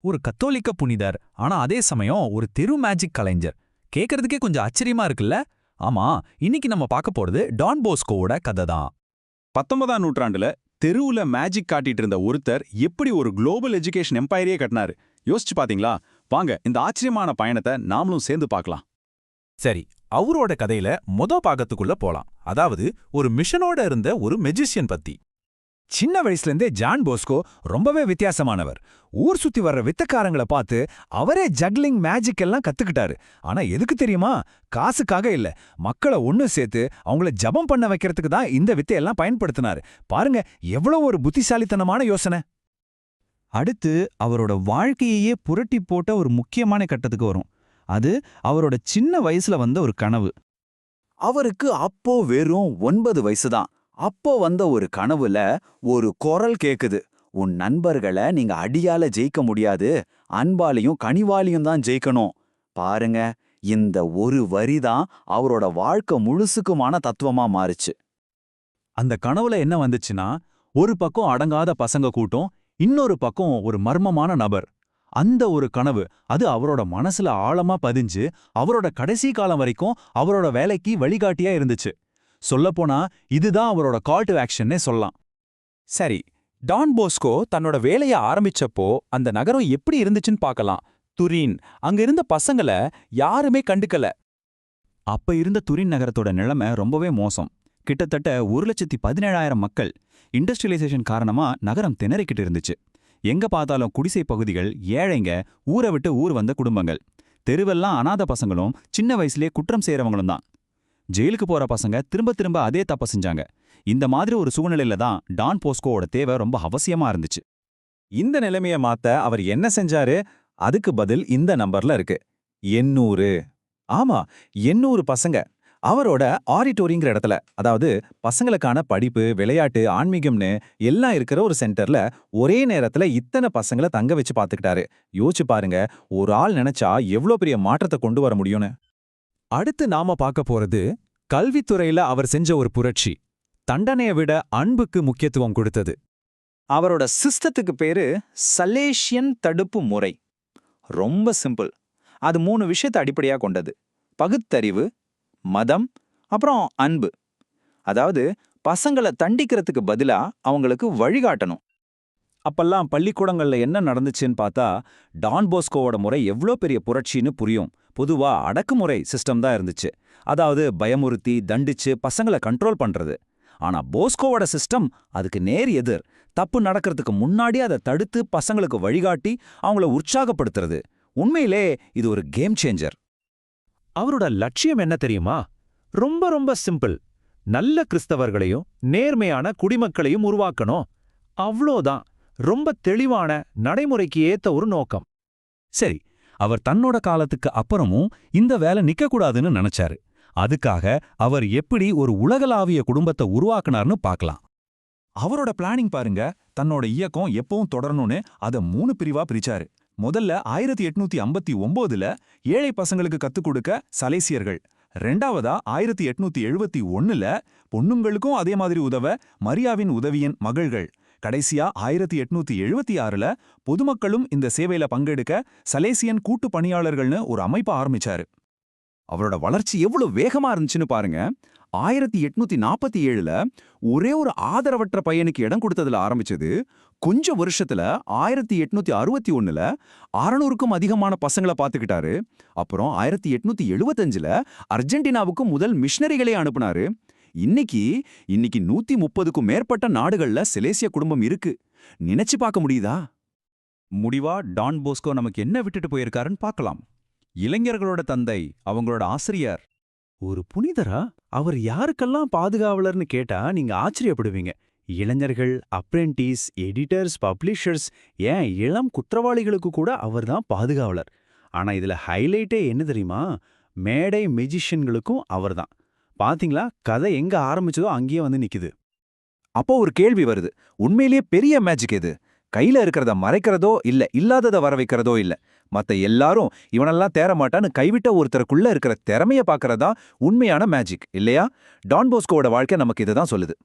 ஒரு கத்தோலிக்க புனிதர் ஆனா அதே சமயம் ஒரு தெரு மேஜிக் கலைஞர். கேக்குறதுக்கே கொஞ்சம் ஆச்சரியமா இருக்குல்ல? ஆமா இன்னைக்கு நம்ம பார்க்க போறது டான் போஸ்கோவோட கதை தான். பத்தொன்பதாம் நூற்றாண்டுல தெருவுல மேஜிக் காட்டிட்டு இருந்த ஒருத்தர் எப்படி ஒரு குளோபல் எஜுகேஷன் எம்பையரே கட்டினாரு. யோசிச்சு பாத்தீங்களா? வாங்க இந்த ஆச்சரியமான பயணத்தை நாமளும் சேர்ந்து பார்க்கலாம். சரி அவரோட கதையில மொத பாகத்துக்குள்ள போலாம். அதாவது ஒரு மிஷனோட இருந்த ஒரு மெஜிஷியன் பத்தி. சின்ன வயசுலேருந்தே ஜான் போஸ்கோ ரொம்பவே வித்தியாசமானவர். ஊர் சுத்தி வர்ற வித்தக்காரங்கள பார்த்து அவரே ஜக்லிங் மேஜிக் எல்லாம் கத்துக்கிட்டாரு. ஆனா எதுக்கு தெரியுமா? காசுக்காக இல்ல. மக்களை ஒண்ணு சேர்த்து அவங்கள ஜபம் பண்ண வைக்கிறதுக்கு தான் இந்த வித்தையெல்லாம் பயன்படுத்தினாரு. பாருங்க எவ்வளவு ஒரு புத்திசாலித்தனமான யோசனை. அடுத்து அவரோட வாழ்க்கையையே புரட்டி போட்ட ஒரு முக்கியமான கட்டத்துக்கு வரும். அது அவரோட சின்ன வயசுல வந்த ஒரு கனவு. அவருக்கு அப்போ வெறும் ஒன்பது வயசுதான் அப்போ வந்த ஒரு கனவுல ஒரு குரல் கேக்குது. உன் நண்பர்களை நீங்க அடியால ஜெயிக்க முடியாது. அன்பாலையும் கனிவாலையும் தான் ஜெயிக்கணும். பாருங்க இந்த ஒரு வரி தான் அவரோட வாழ்க்கை முழுசுக்குமான தத்துவமா மாறுச்சு. அந்த கனவுல என்ன வந்துச்சுன்னா ஒரு பக்கம் அடங்காத பசங்க கூட்டம் இன்னொரு பக்கம் ஒரு மர்மமான நபர். அந்த ஒரு கனவு அது அவரோட மனசுல ஆழமா பதிஞ்சு அவரோட கடைசி காலம் வரைக்கும் அவரோட வேலைக்கு வழிகாட்டியா இருந்துச்சு. சொல்லப்போனா இதுதான் அவரோட கால் டு ஆக்ஷன்னே சொல்லலாம். சரி டான் போஸ்கோ தன்னோட வேலைய ஆரம்பிச்சப்போ அந்த நகரம் எப்படி இருந்துச்சுன்னு பார்க்கலாம். துரின் அங்க இருந்த பசங்கள யாருமே கண்டுக்கல. அப்ப இருந்த துரின் நகரத்தோட நிலைமை ரொம்பவே மோசம். கிட்டத்தட்ட ஒரு லட்சத்தி பதினேழாயிரம் மக்கள் இண்டஸ்ட்ரியலைசேஷன் காரணமா நகரம் திணறிக்கிட்டு இருந்துச்சு. எங்க பார்த்தாலும் குடிசை பகுதிகள் ஏழைங்க ஊரை விட்டு ஊர் வந்த குடும்பங்கள். தெருவெல்லாம் அனாத பசங்களும் சின்ன வயசுலயே குற்றம் செய்கிறவங்களும் தான். ஜெயிலுக்கு போற பசங்க திரும்ப திரும்ப அதே தப்ப செஞ்சாங்க. இந்த மாதிரி ஒரு சூழ்நிலையில தான் டான் போஸ்கோவோட தேவை ரொம்ப அவசியமா இருந்துச்சு. இந்த நிலைமைய மாத்த அவர் என்ன செஞ்சாரு? அதுக்கு பதில் இந்த நம்பர்ல இருக்கு. எண்ணூறு. ஆமா எண்ணூறு பசங்க. அவரோட ஆடிட்டோரிங்கிற இடத்துல அதாவது பசங்களுக்கான படிப்பு விளையாட்டு ஆன்மீகம்னு எல்லாம் இருக்கிற ஒரு சென்டர்ல ஒரே நேரத்துல இத்தனை பசங்களை தங்க வச்சு பாத்துக்கிட்டாரு. யோசிச்சு பாருங்க ஒரு ஆள் நினைச்சா எவ்ளோ பெரிய மாற்றத்தை கொண்டு வர முடியும்னு. அடுத்து நாம பார்க்க போறது கல்வித்துறையில அவர் செஞ்ச ஒரு புரட்சி. தண்டனையை விட அன்புக்கு முக்கியத்துவம் கொடுத்தது. அவரோட சிஸ்டத்துக்கு பேரு சலேஷியன் தடுப்பு முறை. ரொம்ப சிம்பிள். அது மூணு விஷயத்தை அடிப்படையா கொண்டது. பகுத்தறிவு மதம் அப்புறம் அன்பு. அதாவது பசங்களை தண்டிக்கிறதுக்கு பதிலா அவங்களுக்கு வழிகாட்டணும். அப்பெல்லாம் பள்ளிக்கூடங்கள்ல என்ன நடந்துச்சுன்னு பார்த்தா டான் போஸ்கோவோட முறை எவ்ளோ பெரிய புரட்சின்னு புரியும். பொதுவா அடக்குமுறை சிஸ்டம் தான் இருந்துச்சு. அதாவது பயமுறுத்தி தண்டிச்சு பசங்களை கண்ட்ரோல் பண்றது. ஆனா போஸ்கோவோட சிஸ்டம் அதுக்கு நேர் எதிர். தப்பு நடக்கிறதுக்கு முன்னாடி அதை தடுத்து பசங்களுக்கு வழிகாட்டி அவங்கள உற்சாகப்படுத்துறது. உண்மையிலே இது ஒரு கேம் சேஞ்சர் அவரோட லட்சியம் என்ன தெரியுமா? ரொம்ப ரொம்ப சிம்பிள் நல்ல கிறிஸ்தவர்களையும் நேர்மையான குடிமக்களையும் உருவாக்கணும். அவ்வளோதான். ரொம்ப தெளிவான நடைமுறைக்கு ஏத்த ஒரு நோக்கம். சரி அவர் தன்னோட காலத்துக்கு அப்புறமும் இந்த வேலை நிற்கக்கூடாதுன்னு நினைச்சாரு. அதுக்காக அவர் எப்படி ஒரு உலகளாவிய குடும்பத்தை உருவாக்குனார்னு பார்க்கலாம். அவரோட பிளானிங் பாருங்க தன்னோட இயக்கம் எப்பவும் தொடரணும்னு அதை மூணு பிரிவா பிரிச்சாரு. முதல்ல ஆயிரத்தி எட்நூத்தி ஐம்பத்தி ஒன்பதுல ஏழை பசங்களுக்கு கத்துக் கொடுக்க சலேசியர்கள். ரெண்டாவதா ஆயிரத்தி எட்நூத்தி எழுபத்தி ஒன்னுல பொண்ணுங்களுக்கும் அதே மாதிரி உதவ மரியாவின் உதவியின் மகள்கள். கடைசியா ஆயிரத்தி எட்நூத்தி எழுபத்தி ஆறுல பொதுமக்களும் இந்த சேவையில பங்கெடுக்க சலேசியன் கூட்டு பணியாளர்கள்னு ஒரு அமைப்பை ஆரம்பிச்சாரு. அவரோட வளர்ச்சி எவ்வளவு வேகமா இருந்துச்சுன்னு பாருங்க. ஆயிரத்தி எட்நூத்தி நாற்பத்தி ஏழுல ஒரே ஒரு ஆதரவற்ற பையனுக்கு இடம் கொடுத்ததுல ஆரம்பிச்சது. கொஞ்ச வருஷத்துல ஆயிரத்தி எட்நூத்தி அறுபத்தி ஒண்ணுல அறநூறுக்கும் அதிகமான பசங்களை பார்த்துக்கிட்டாரு அப்புறம் ஆயிரத்தி எட்நூத்தி எழுபத்தஞ்சுல அர்ஜென்டினாவுக்கு முதல் மிஷினரிகளே அனுப்புனாரு. இன்னைக்கு இன்னைக்கு நூத்தி முப்பதுக்கும் மேற்பட்ட நாடுகள்ல செலேசிய குடும்பம் இருக்கு. நினைச்சு பார்க்க முடியுதா? முடிவா டான் போஸ்கோ நமக்கு என்ன விட்டுட்டு போயிருக்காருன்னு பார்க்கலாம். இளைஞர்களோட தந்தை அவங்களோட ஆசிரியர். ஒரு புனிதரா? அவர் யாருக்கெல்லாம் பாதுகாவலர்னு கேட்டா நீங்க ஆச்சரியப்படுவீங்க. இளைஞர்கள் அப்ரெண்டிஸ் எடிட்டர்ஸ் பப்ளிஷர்ஸ் ஏன் இளம் குற்றவாளிகளுக்கு கூட அவர்தான் பாதுகாவலர்? ஆனா இதுல ஹைலைட்டே என்ன தெரியுமா? மேடை மெஜிஷியன்களுக்கும் அவர்தான் பாத்தீங்களா? கதை எங்க ஆரம்பிச்சதோ அங்கேயே வந்து நிக்குது. அப்போ ஒரு கேள்வி வருது. உண்மையிலேயே பெரிய மேஜிக் எது? கையில இருக்கிறத மறைக்கிறதோ இல்ல இல்லாதத வர வைக்கிறதோ இல்ல. மத்த எல்லாரும் இவனெல்லாம் தேரமாட்டான்னு கைவிட்ட ஒருத்தருக்குள்ள இருக்கிற திறமைய பாக்குறதா உண்மையான மேஜிக் இல்லையா? டான் போஸ்கோவோட வாழ்க்கை நமக்கு இதுதான் சொல்லுது.